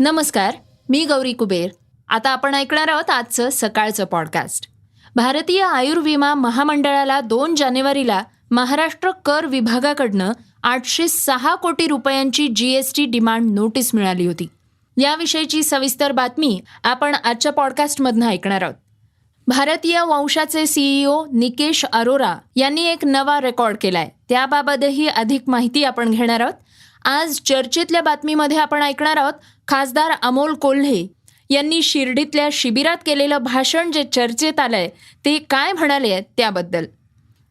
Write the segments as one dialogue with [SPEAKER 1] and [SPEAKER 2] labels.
[SPEAKER 1] नमस्कार मी गौरी कुबेर. आता आपण ऐकणार आहोत आजचं सकाळचं पॉडकास्ट भारतीय आयुर्विमा महामंडळाला दोन जानेवारीला महाराष्ट्र कर विभागाकडनं आठशे सहा कोटी रुपयांची जीएसटी डिमांड नोटीस मिळाली होती. याविषयीची सविस्तर बातमी आपण आजच्या पॉडकास्टमधनं ऐकणार आहोत. भारतीय वंशाचे सीईओ निकेश अरोरा यांनी एक नवा रेकॉर्ड केलाय. त्याबाबतही अधिक माहिती आपण घेणार आहोत. आज चर्चेतल्या बातमीमध्ये आपण ऐकणार आहोत खासदार अमोल कोल्हे यांनी शिर्डीतल्या शिबिरात केलेलं भाषण जे चर्चेत आलंय ते काय म्हणाले आहेत त्याबद्दल.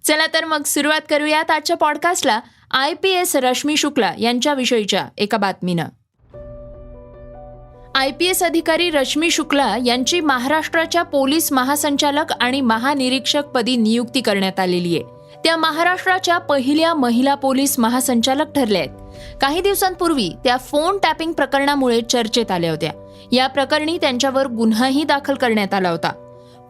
[SPEAKER 1] चला तर मग सुरुवात करूयात आजच्या पॉडकास्टला I P S Rashmi Shukla यांच्याविषयीच्या एका बातमीनं. आय पी एस अधिकारी रश्मी शुक्ला यांची महाराष्ट्राच्या पोलीस महासंचालक आणि महानिरीक्षक पदी नियुक्ती करण्यात आलेली आहे. त्या महाराष्ट्राच्या पहिल्या महिला पोलीस महासंचालक ठरल्या आहेत. काही दिवसांपूर्वी त्या फोन टॅपिंग प्रकरणामुळे चर्चेत आल्या होत्या. या प्रकरणी त्यांच्यावर गुन्हाही दाखल करण्यात आला होता.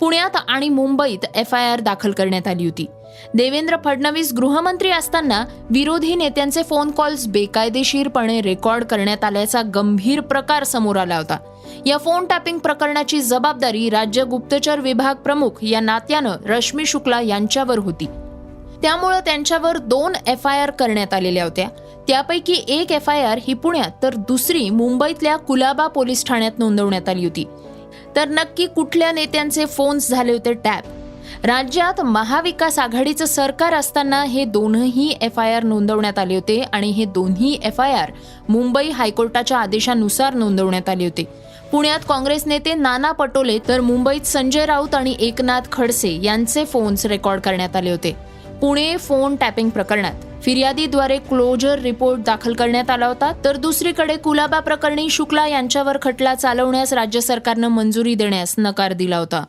[SPEAKER 1] पुण्यात आणि मुंबईत एफ आय आर दाखल करण्यात आली होती. देवेंद्र फडणवीस गृहमंत्री असताना विरोधी नेत्यांचे फोन कॉल्स बेकायदेशीरपणे रेकॉर्ड करण्यात आल्याचा गंभीर प्रकार समोर आला होता. या फोन टॅपिंग प्रकरणाची जबाबदारी राज्य गुप्तचर विभाग प्रमुख या नात्यानं रश्मी शुक्ला यांच्यावर होती. त्यामुळं त्यांच्यावर दोन एफ आय आर करण्यात आलेल्या होत्या. त्यापैकी एक एफ आय आर ही पुण्यात तर दुसरी मुंबईतल्या कुलाबा पोलीस ठाण्यात नोंदवण्यात आली होती. तर नक्की कुठल्या नेत्यांचे फोन्स झाले होते टॅप? राज्यात महाविकास आघाडीचं सरकार असताना हे दोनही एफ आय आर नोंदवण्यात आले होते आणि हे दोन्ही एफ आय आर मुंबई हायकोर्टाच्या आदेशानुसार नोंदवण्यात आले होते. पुण्यात काँग्रेस नेते नाना पटोले तर मुंबईत संजय राऊत आणि एकनाथ खडसे यांचे फोन्स रेकॉर्ड करण्यात आले होते. पुणे फोन टॅपिंग प्रकरणात. फिर्यादीद्वारे क्लोजर रिपोर्ट दाखल करण्यात आला होता तर दुसरीकडे कुलाबा प्रकरणी शुक्ला यांच्यावर खटला चालवण्यास राज्य सरकारनं मंजुरी देण्यास नकार दिला होता.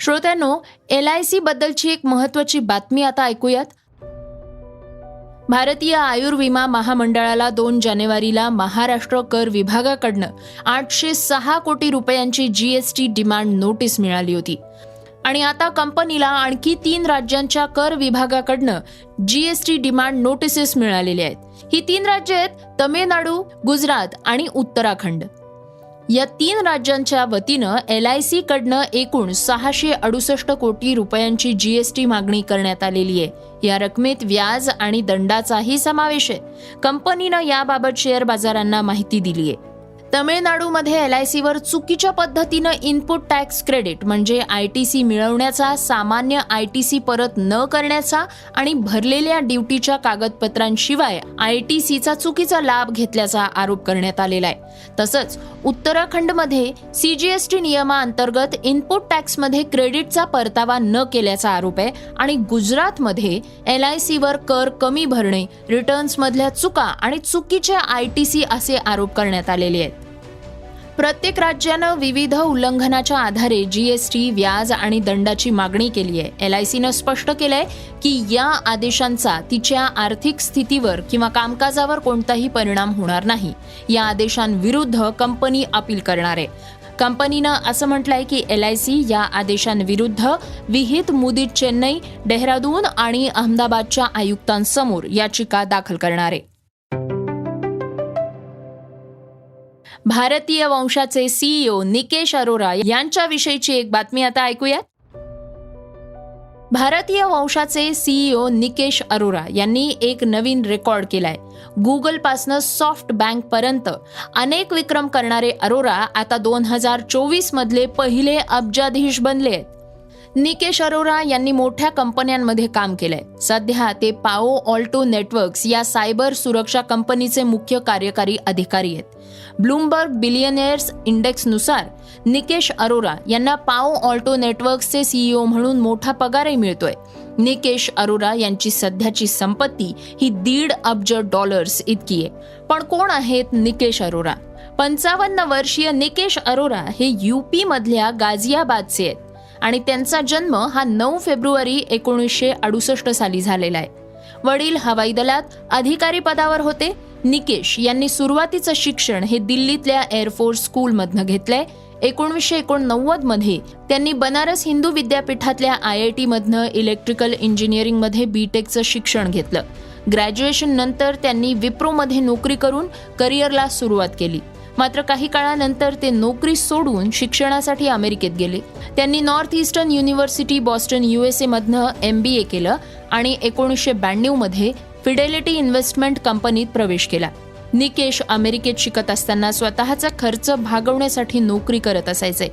[SPEAKER 1] श्रोत्यांनो एल आय सी बद्दलची एक महत्वाची बातमी आता ऐकूयात. भारतीय आयुर्विमा महामंडळाला दोन जानेवारीला महाराष्ट्र कर विभागाकडनं आठशे सहा कोटी रुपयांची जीएसटी डिमांड नोटीस मिळाली होती. आणि आता कंपनीला आणखी तीन राज्यांच्या कर विभागाकडनं जीएसटी डिमांड नोटिसेस मिळालेले आहेत. ही तीन राज्य आहेत तमिळनाडू गुजरात आणि उत्तराखंड. या तीन राज्यांच्या वतीनं एल आय सी कडनं एकूण सहाशे अडुसष्ट कोटी रुपयांची जीएसटी मागणी करण्यात आलेली आहे. या रकमेत व्याज आणि दंडाचाही समावेश आहे. कंपनीनं याबाबत शेअर बाजारांना माहिती दिली आहे. तमिळनाडूमध्ये एल आय सीवर चुकीच्या पद्धतीनं इनपुट टॅक्स क्रेडिट म्हणजे आय टी सी मिळवण्याचा सामान्य आय टी सी परत न करण्याचा आणि भरलेल्या ड्युटीच्या कागदपत्रांशिवाय आय टी सीचा चुकीचा लाभ घेतल्याचा आरोप करण्यात आलेला आहे. तसंच उत्तराखंडमध्ये सी जी एस टी नियमाअंतर्गत इनपुट टॅक्समध्ये क्रेडिटचा परतावा न केल्याचा आरोप आहे आणि गुजरातमध्ये एल आय सीवर कर कमी भरणे रिटर्न्समधल्या चुका आणि चुकीचे आय टी सी असे आरोप करण्यात आलेले आहेत. प्रत्येक राज्यानं विविध उल्लंघनाच्या आधारे जीएसटी व्याज आणि दंडाची मागणी केली आहे. एल आय सीनं स्पष्ट केलंय की या आदेशांचा तिच्या आर्थिक स्थितीवर किंवा कामकाजावर कोणताही परिणाम होणार नाही. या आदेशांविरुद्ध कंपनी अपील करणार आहे. कंपनीनं असं म्हटलंय की एल आय सी या आदेशांविरुद्ध विहित मुदीत चेन्नई डेहराडून आणि अहमदाबादच्या आयुक्तांसमोर याचिका दाखल करणार आहे. भारतीय वंशाचे सीईओ निकेश अरोरा यांच्याविषयीची एक बातमी आता ऐकूयात. भारतीय वंशाचे सीईओ निकेश अरोरा यांनी एक नवीन रेकॉर्ड केलाय. गुगलपासनं सॉफ्ट बँक पर्यंत अनेक विक्रम करणारे अरोरा आता दोन हजार चोवीस मधले पहिले अब्जाधीश बनले आहेत. निकेश अरोरा यांनी मोठ्या कंपन्यांमध्ये काम केलंय. सध्या ते पाओ ऑल्टो नेटवर्क्स या सायबर सुरक्षा कंपनीचे मुख्य कार्यकारी अधिकारी आहेत. ब्लूमबर्ग बिलियनेअर्स इंडेक्सनुसार निकेश अरोरा यांना पाओ ऑल्टो नेटवर्क्सचे सीईओ म्हणून मोठा पगारही मिळतोय. निकेश अरोरा यांची सध्याची संपत्ती ही दीड अब्ज डॉलर्स इतकी आहे. पण कोण आहेत निकेश अरोरा? पंचावन्न वर्षीय निकेश अरोरा हे यूपी मधल्या गाझियाबादचे आहेत. आणि त्यांचा जन्म हा नऊ फेब्रुवारी एकोणीसशे अडुसष्ट साली झालेला आहे. वडील हवाई दलात अधिकारी पदावर होते. निकेश यांनी सुरुवातीचं शिक्षण हे दिल्लीतल्या एअरफोर्स स्कूलमधनं घेतलंय. एकोणीसशे एकोणनव्वदमध्ये त्यांनी बनारस हिंदू विद्यापीठातल्या आय आय टी मधनं इलेक्ट्रिकल इंजिनिअरिंगमध्ये बीटेकचं शिक्षण घेतलं. ग्रॅज्युएशन नंतर त्यांनी विप्रोमध्ये नोकरी करून करिअरला सुरुवात केली. मात्र काही काळानंतर ते नोकरी सोडून शिक्षणासाठी अमेरिकेत गेले. त्यांनी north eastern university Boston USA मधनं एम बी ए केलं आणि एकोणीसशे ब्याण्णवमध्ये फिडेलिटी इन्व्हेस्टमेंट कंपनीत प्रवेश केला. निकेश अमेरिकेत शिकत असताना स्वतःचा खर्च भागवण्यासाठी नोकरी करत असायचे.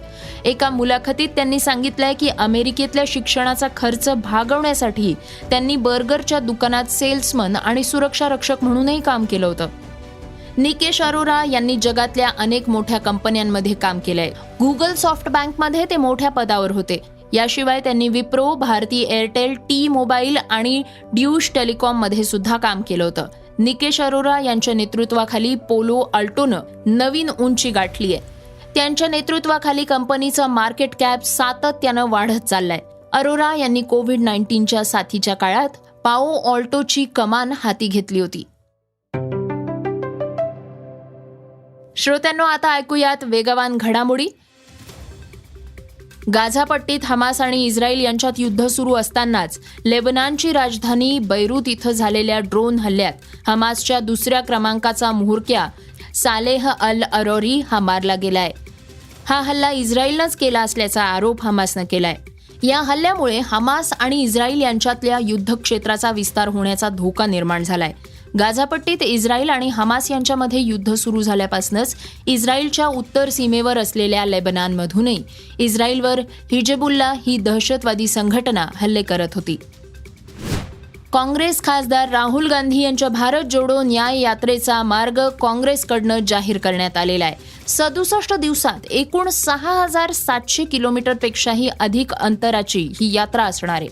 [SPEAKER 1] एका मुलाखतीत त्यांनी सांगितलंय की अमेरिकेतल्या शिक्षणाचा खर्च भागवण्यासाठी त्यांनी बर्गरच्या दुकानात सेल्समन आणि सुरक्षा रक्षक म्हणूनही काम केलं होतं. निकेश अरोरा यांनी जगातल्या अनेक मोठ्या कंपन्यांमध्ये काम केलंय. गुगल सॉफ्ट बँकमध्ये ते मोठ्या पदावर होते. याशिवाय त्यांनी विप्रो भारती एअरटेल टी मोबाईल आणि ड्यूश टेलिकॉममध्ये सुद्धा काम केलं होतं. निकेश अरोरा यांच्या नेतृत्वाखाली पोलो अल्टोनं नवीन उंची गाठली आहे. त्यांच्या नेतृत्वाखाली कंपनीचं मार्केट कॅप सातत्यानं वाढत चाललंय. अरोरा यांनी कोविड नाईन्टीनच्या साथीच्या काळात पाओ ऑल्टोची कमान हाती घेतली होती. श्रोत्यांनो आता ऐकूयात वेगवान घडामोडी. गाझापट्टीत हमास आणि इस्रायल यांच्यात युद्ध सुरू असतानाच लेबनानची राजधानी बैरूत इथं झालेल्या ड्रोन हल्ल्यात हमासच्या दुसऱ्या क्रमांकाचा मुहूर्क्या सालेह अल अरोरी हा मारला गेलाय. हा हल्ला इस्रायलनंच केला असल्याचा आरोप हमासनं केलाय. या हल्ल्यामुळे हमास आणि इस्रायल यांच्यातल्या युद्धक्षेत्राचा विस्तार होण्याचा धोका निर्माण झालाय. गाझापट्टीत इस्रायल आणि हमास यांच्यामध्ये युद्ध सुरू झाल्यापासूनच इस्रायलच्या उत्तर सीमेवर असलेल्या लेबनानमधूनही इस्रायलवर हिजबुल्ला ही दहशतवादी संघटना हल्ले करत होती. काँग्रेस खासदार राहुल गांधी यांच्या भारत जोडो न्याय यात्रेचा मार्ग काँग्रेसकडनं जाहीर करण्यात आलेला आहे. सदुसष्ट दिवसात एकूण सहा हजार सातशे किलोमीटरपेक्षाही अधिक अंतराची ही यात्रा असणार आहे.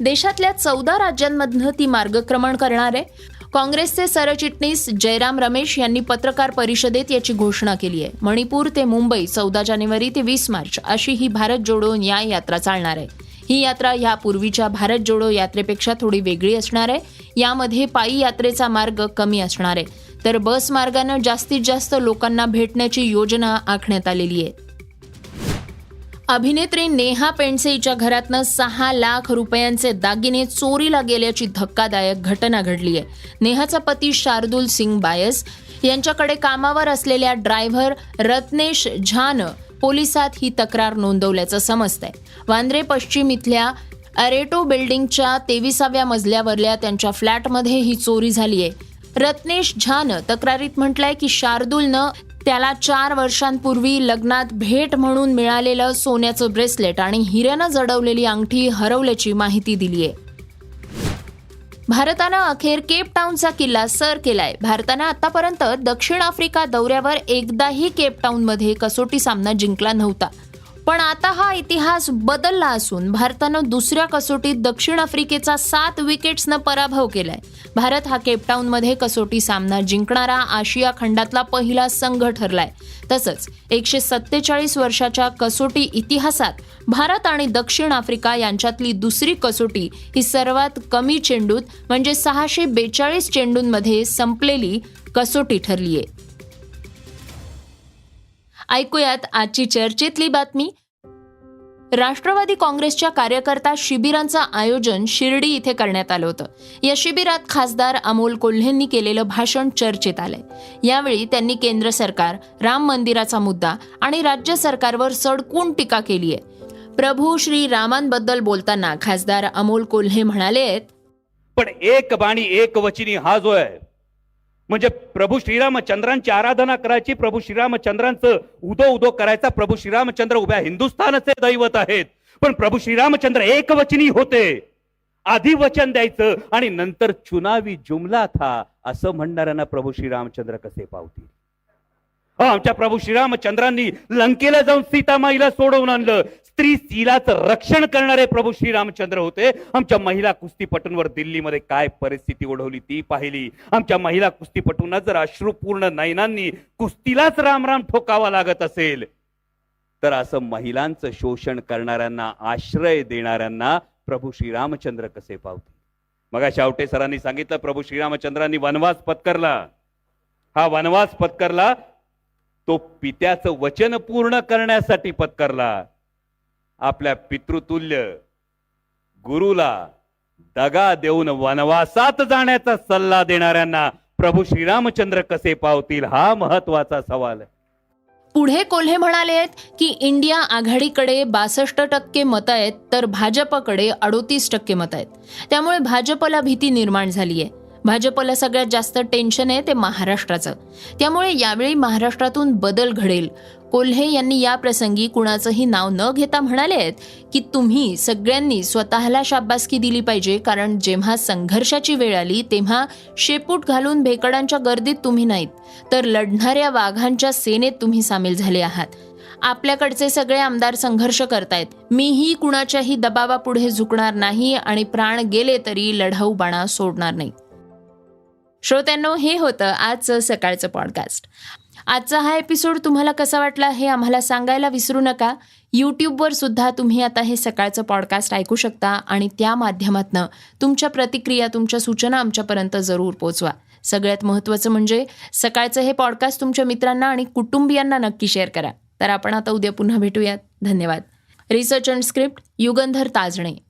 [SPEAKER 1] देशातल्या चौदा राज्यांमधनं ती मार्गक्रमण करणार आहे. काँग्रेसचे सरचिटणीस जयराम रमेश यांनी पत्रकार परिषदेत याची घोषणा केली आहे. मणिपूर ते मुंबई चौदा जानेवारी ते वीस मार्च अशी ही भारत जोडो न्याय यात्रा चालणार आहे. ही यात्रा यापूर्वीच्या भारत जोडो यात्रेपेक्षा थोडी वेगळी असणार आहे. यामध्ये पायी यात्रेचा मार्ग कमी असणार आहे. तर बस मार्गानं जास्तीत जास्त लोकांना भेटण्याची योजना आखण्यात आलेली आहे. अभिनेत्री नेहा पेंडसे हिच्या घरातनं सहा लाख रुपयांचे दागिने चोरीला गेल्याची धक्कादायक घटना घडली आहे. नेहाचा पती शार्दुल सिंग बायस यांच्याकडे कामावर असलेल्या ड्रायव्हर रत्नेश झानं पोलिसात ही तक्रार नोंदवल्याचं समजतंय. वांद्रे पश्चिम इथल्या अरेटो बिल्डिंगच्या तेविसाव्या मजल्यावरल्या त्यांच्या फ्लॅटमध्ये ही चोरी झाली आहे रत्नेश झानं तक्रारीत म्हटलंय की शार्दुलनं त्याला चार वर्षांपूर्वी लग्नात भेट म्हणून मिळालेलं सोन्याचं ब्रेसलेट आणि हिऱ्यानं जडवलेली अंगठी हरवल्याची माहिती दिली आहे भारतानं अखेर केप टाऊनचा किल्ला सर केलाय. भारतानं आतापर्यंत दक्षिण आफ्रिका दौऱ्यावर एकदाही केप टाऊनमध्ये कसोटी सामना जिंकला नव्हता. पण आता हा इतिहास बदलला असून भारतानं दुसऱ्या कसोटीत दक्षिण आफ्रिकेचा सात विकेट्सनं पराभव केलाय. भारत हा केपटाऊनमध्ये कसोटी सामना जिंकणारा आशिया खंडातला पहिला संघ ठरलाय. तसंच एकशे सत्तेचाळीस वर्षाच्या कसोटी इतिहासात भारत आणि दक्षिण आफ्रिका यांच्यातली दुसरी कसोटी ही सर्वात कमी चेंडूत म्हणजे सहाशे बेचाळीस चेंडूंमध्ये संपलेली कसोटी ठरलीये. ऐकूयात आजची चर्चेतली बातमी. राष्ट्रवादी काँग्रेसच्या कार्यकर्ता शिबिरांचं आयोजन शिर्डी इथे करण्यात आलं होतं. या शिबिरात खासदार अमोल कोल्हेंनी केलेलं भाषण चर्चेत आलंय. यावेळी त्यांनी केंद्र सरकार राम मंदिराचा मुद्दा आणि राज्य सरकारवर सडकून टीका केली आहे प्रभू श्री रामांबद्दल बोलताना खासदार अमोल कोल्हे म्हणाले
[SPEAKER 2] पण एक बाणी एक वचनी हा जो आहे म्हणजे प्रभू श्रीरामचंद्रांची आराधना करायची प्रभू श्रीरामचंद्रांचं उदो उदो करायचा प्रभू श्रीरामचंद्र उभ्या हिंदुस्थानाचे दैवत आहेत. पण प्रभू श्रीरामचंद्र एकवचनी होते. आधी वचन द्यायचं आणि नंतर चुनावी जुमला था असं म्हणणाऱ्यांना प्रभू श्रीरामचंद्र कसे पावतील? हो, आमच्या प्रभू श्रीरामचंद्रांनी लंकेला जाऊन सीतामाईला सोडवून आणलं. स्त्री स्त्रीलाचं रक्षण करणारे प्रभू श्रीरामचंद्र होते. आमच्या महिला कुस्तीपटूंवर दिल्लीमध्ये काय परिस्थिती ओढवली ती पाहिली. आमच्या महिला कुस्तीपटूंना जर अश्रुपूर्ण नयनांनी कुस्तीलाच रामराम ठोकावा लागत असेल तर असं महिलांचं शोषण करणाऱ्यांना आश्रय देणाऱ्यांना प्रभू श्रीरामचंद्र कसे पावते मग शावटे सरांनी सांगितलं प्रभू श्रीरामचंद्रांनी वनवास पत्करला. हा वनवास पत्करला तो पित्याचं वचन पूर्ण करण्यासाठी पत्करला. आपल्या पितृतुल्य गुरुला दगा देऊन वनवासात जाण्याचा सल्ला देणाऱ्यांना प्रभू श्रीरामचंद्र कसे पावतील हा महत्त्वाचा सवाल आहे.
[SPEAKER 1] पुढे कोल्हे म्हणाले की इंडिया आघाडीकडे बासष्ट टक्के मतं आहेत तर भाजपकडे अडोतीस टक्के मतं आहेत. त्यामुळे भाजपला भीती निर्माण झाली आहे भाजपला सगळ्यात जास्त टेन्शन आहे ते महाराष्ट्राचं. त्यामुळे यावेळी महाराष्ट्रातून बदल घडेल. कोल्हे यांनी या प्रसंगी कुणाचंही नाव न घेता म्हणाले आहेत की तुम्ही सगळ्यांनी स्वतःला शाबासकी दिली पाहिजे कारण जेव्हा संघर्षाची वेळ आली तेव्हा शेपूट घालून भेकडांच्या गर्दीत तुम्ही नाहीत तर लढणाऱ्या वाघांच्या सेनेत तुम्ही सामील झाले आहात. आपल्याकडचे सगळे आमदार संघर्ष करतायत. मीही कुणाच्याही दबावापुढे झुकणार नाही आणि प्राण गेले तरी लढाऊ बाणा सोडणार नाही. श्रोत्यांनो हे होतं आजचं सकाळचं पॉडकास्ट आजचा हा एपिसोड तुम्हाला कसा वाटला हे आम्हाला सांगायला विसरू नका. यूट्यूबवर सुद्धा तुम्ही आता हे सकाळचं पॉडकास्ट ऐकू शकता आणि त्या माध्यमातनं तुमच्या प्रतिक्रिया तुमच्या सूचना आमच्यापर्यंत जरूर पोचवा. सगळ्यात महत्त्वाचं म्हणजे सकाळचं हे पॉडकास्ट तुमच्या मित्रांना आणि कुटुंबियांना नक्की शेअर करा. तर आपण आता उद्या पुन्हा भेटूयात. धन्यवाद. Research and script Yugandhar Tajane.